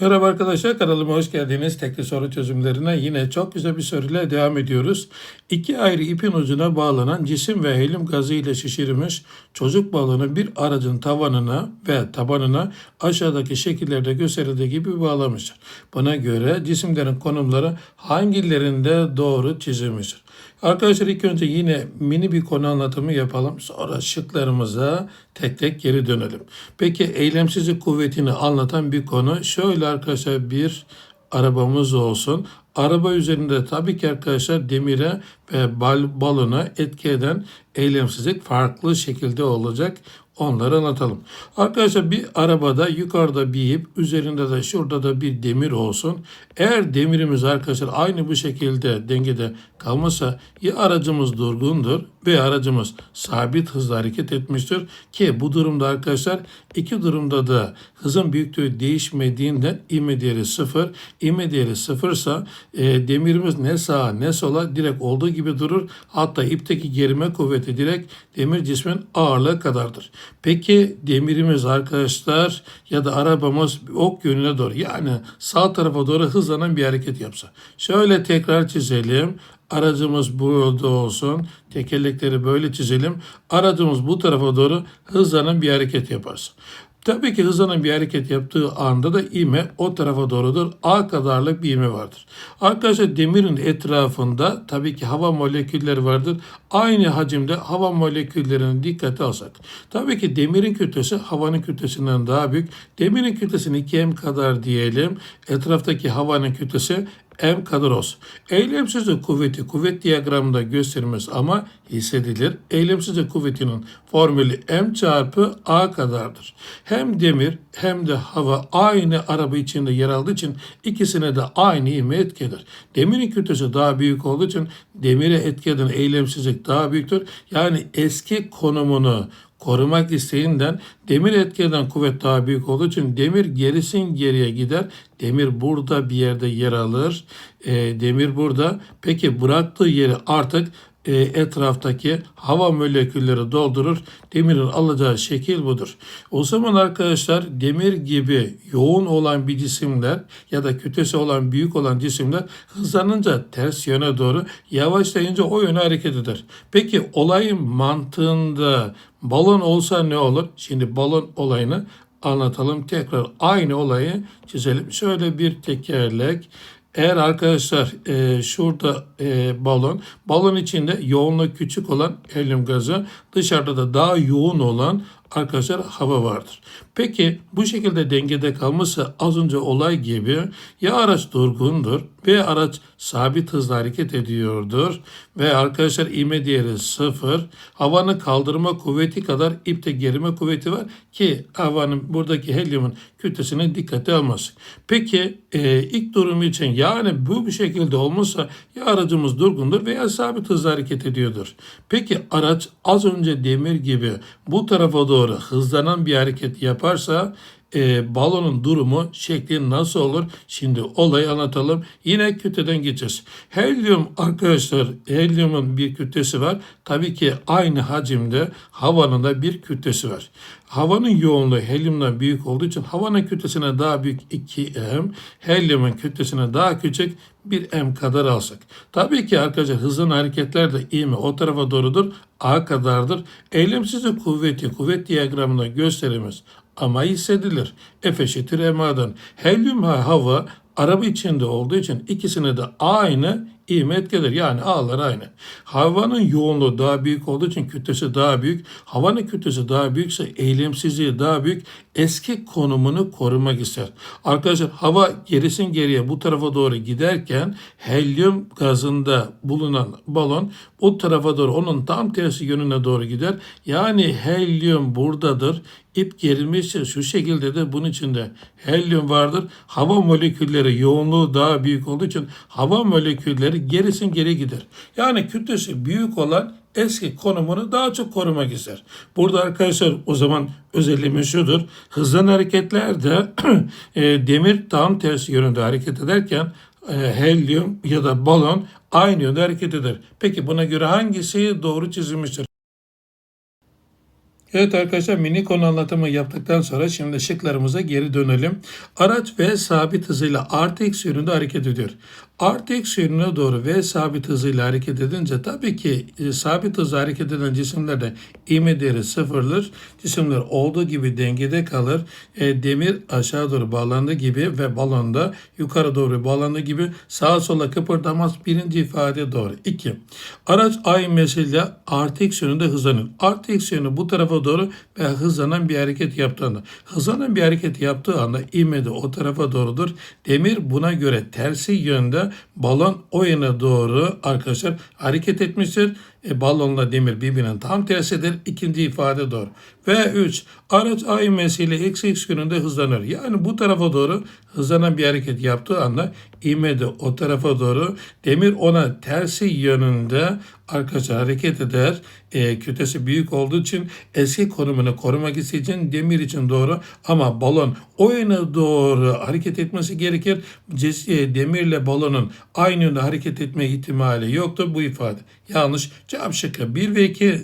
Merhaba arkadaşlar kanalıma hoş geldiniz. Tekli soru çözümlerine yine çok güzel bir soruyla devam ediyoruz. İki ayrı ipin ucuna bağlanan cisim ve helyum gazı ile şişirilmiş çocuk balonu bir aracın tavanına ve tabanına aşağıdaki şekillerde gösterildiği gibi bağlamıştır. Buna göre cisimlerin konumları hangilerinde doğru çizilmiştir? Arkadaşlar ilk önce yine mini bir konu anlatımı yapalım. Sonra şıklarımıza tek tek geri dönelim. Peki eylemsizlik kuvvetini anlatan bir konu. Şöyle arkadaşlar bir arabamız olsun. Araba üzerinde tabii ki arkadaşlar demire ve bal, balona etki eden eylemsizlik farklı şekilde olacak. Onları anlatalım. Arkadaşlar bir arabada yukarıda bir ip, üzerinde de şurada da bir demir olsun. Eğer demirimiz arkadaşlar aynı bu şekilde dengede kalmasa ya aracımız durgundur ve aracımız sabit hızla hareket etmiştir ki bu durumda arkadaşlar iki durumda da hızın büyüklüğü değişmediğinden ivme değeri sıfır. İvme değeri sıfırsa e, demirimiz ne sağa ne sola direkt olduğu gibi durur. Hatta ipteki gerime kuvveti direkt demir cismin ağırlığı kadardır. Peki demirimiz arkadaşlar ya da arabamız ok yönüne doğru yani sağ tarafa doğru hızlanan bir hareket yapsa. Şöyle tekrar çizelim. Aracımız burada olsun. Tekerlekleri böyle çizelim. Aracımız bu tarafa doğru hızlanan bir hareket yaparsa. Tabii ki hızlanan bir hareket yaptığı anda da ivme o tarafa doğrudur. A kadarlık bir ivme vardır. Arkadaşlar demirin etrafında tabii ki hava molekülleri vardır. Aynı hacimde hava moleküllerini dikkate alsak. Tabii ki demirin kütlesi havanın kütlesinden daha büyük. Demirin kütlesini 2m kadar diyelim. Etraftaki havanın kütlesi M kadar olsun. Eylemsizlik kuvveti kuvvet diyagramında gösterilmez ama hissedilir. Eylemsizlik kuvvetinin formülü M çarpı A kadardır. Hem demir hem de hava aynı araba içinde yer aldığı için ikisine de aynı ivme etki eder. Demirin kütlesi daha büyük olduğu için demire etki eden eylemsizlik daha büyüktür. Yani eski konumunu korumak isteğinden demir etki eden kuvvet daha büyük olduğu için demir gerisin geriye gider. Demir burada bir yerde yer alır. E, demir burada. Peki bıraktığı yeri artık e, etraftaki hava molekülleri doldurur. Demirin alacağı şekil budur. O zaman arkadaşlar demir gibi yoğun olan bir cisimler ya da kütlesi olan büyük olan cisimler hızlanınca ters yöne doğru yavaşlayınca o yöne hareket eder. Peki olayın mantığında balon olsa ne olur? Şimdi balon olayını anlatalım. Tekrar aynı olayı çizelim. Şöyle bir tekerlek eğer arkadaşlar e, şurada e, balon, balon içinde yoğunluğu küçük olan helyum gazı, dışarıda da daha yoğun olan arkadaşlar hava vardır. Peki bu şekilde dengede kalması az önce olay gibi ya araç durgundur veya araç sabit hızla hareket ediyordur ve arkadaşlar ivme değeri sıfır. Havanın kaldırma kuvveti kadar ipte gerime kuvveti var ki havanın buradaki helyumun kütlesine dikkate alması. Peki e, ilk durum için yani bu bir şekilde olmazsa ya aracımız durgundur veya sabit hızla hareket ediyordur. Peki araç az önce demir gibi bu tarafa doğru hızlanan bir hareket yaparsa e, balonun durumu şekli nasıl olur? Şimdi olayı anlatalım. Yine kütleden geçeceğiz. Helyum arkadaşlar helyumun bir kütlesi var. Tabii ki aynı hacimde havanın da bir kütlesi var. Havanın yoğunluğu helyumdan büyük olduğu için havanın kütlesine daha büyük 2m, helyumun kütlesine daha küçük 1m kadar alsak. Tabii ki arkadaşlar hızın hareketler de ivme o tarafa doğrudur. A kadardır. Eylemsizlik kuvveti kuvvet diyagramında gösterilmez ama hissedilir. F eşittir MA'dan. Helyum hava araba içinde olduğu için ikisine de aynı ivme etkidir. Yani A'lar aynı. Havanın yoğunluğu daha büyük olduğu için kütlesi daha büyük. Havanın kütlesi daha büyükse eylemsizliği daha büyük. Eski konumunu korumak ister. Arkadaşlar hava gerisin geriye bu tarafa doğru giderken helyum gazında bulunan balon o tarafa doğru onun tam tersi yönüne doğru gider. Yani helyum buradadır. İp gerilmişse şu şekilde de bunun içinde helyum vardır. Hava molekülleri yoğunluğu daha büyük olduğu için hava molekülleri gerisin geri gider. Yani kütlesi büyük olan eski konumunu daha çok korumak ister. Burada arkadaşlar o zaman özelliğimiz şudur. Hızlan hareketlerde e, demir tam tersi yönünde hareket ederken e, helyum ya da balon aynı yönde hareket eder. Peki buna göre hangisi doğru çizilmiştir? Evet arkadaşlar mini konu anlatımı yaptıktan sonra şimdi şıklarımıza geri dönelim. Araç V sabit hızıyla artı eksi yönünde hareket ediyor. Artı eksi yönüne doğru V sabit hızıyla hareket edince tabii ki e, sabit hızla hareket eden cisimlerde ivme değeri sıfırdır. Cisimler olduğu gibi dengede kalır. E, demir aşağı doğru bağlandığı gibi ve balonda yukarı doğru bağlandığı gibi sağa sola kıpırdamaz. Birinci ifade doğru. 2. Araç A ivmesiyle artı eksi yönünde hızlanır. Artı eksi yönü bu tarafa doğru ve hızlanan bir hareket yaptığında. Hızlanan bir hareket yaptığı anda ivme o tarafa doğrudur. Demir buna göre tersi yönde balon o yöne doğru arkadaşlar hareket etmiştir. E, balonla demir birbirinin tam tersidir. İkinci ifade doğru. Ve 3. Araç A ivmesiyle x yönünde hızlanır. Yani bu tarafa doğru hızlanan bir hareket yaptığı anda ivme de o tarafa doğru demir ona tersi yönünde arkadaşlar hareket eder. E, kütlesi büyük olduğu için eski konumunu korumak isteyeceğin demir için doğru ama balon o yöne doğru hareket etmesi gerekir. E, Demirle balonun aynı yönde hareket etme ihtimali yoktur bu ifade. Yanlış. Cevap şıkkı 1 ve 2